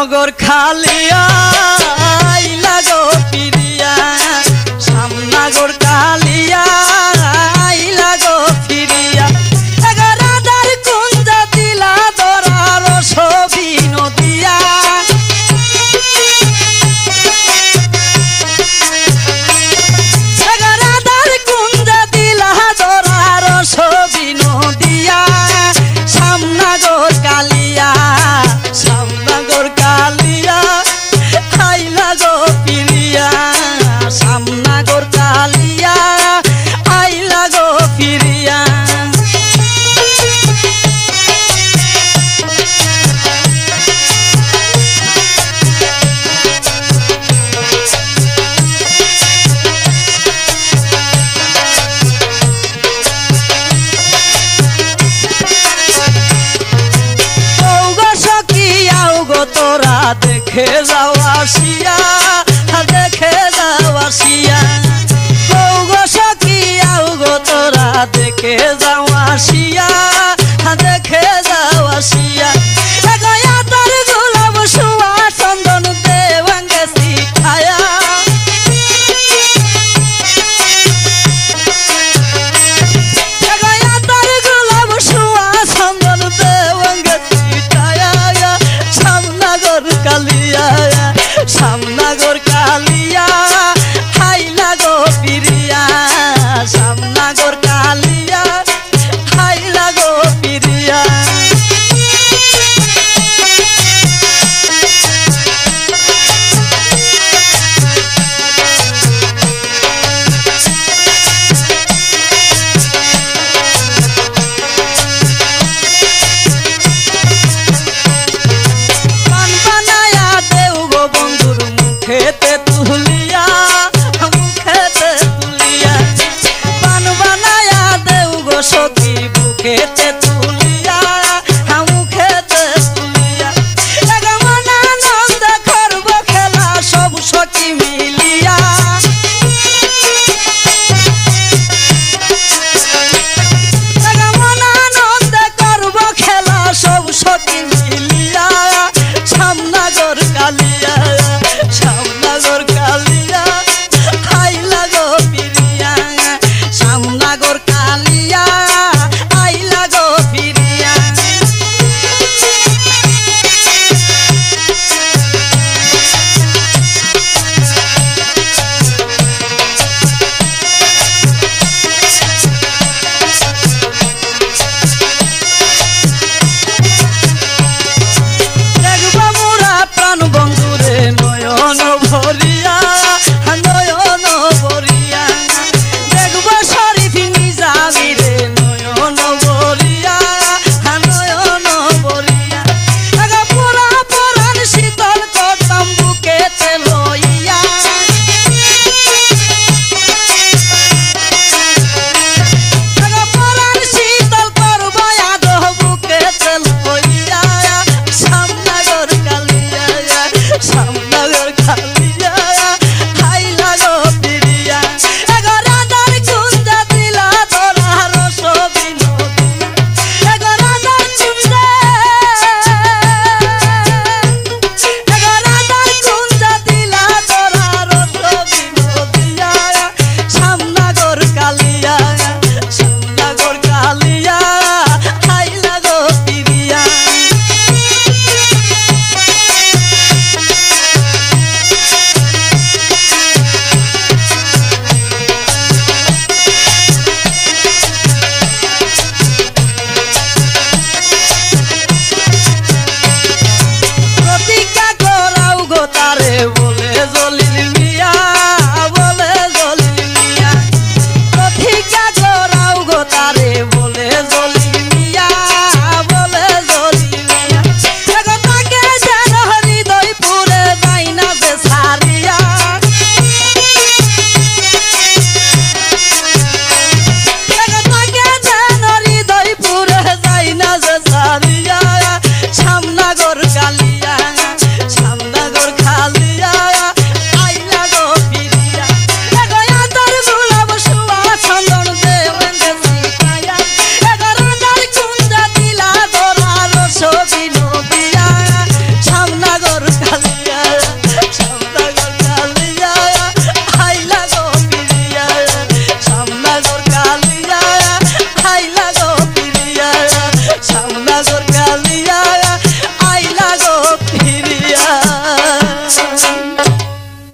শ্যামনগর খালিয়া আইলা গো ফিরিয়া দেখে যাও আসিয়া দেখে যাও আসিয়া। গো সখী আও গো তোরা দেখে যাও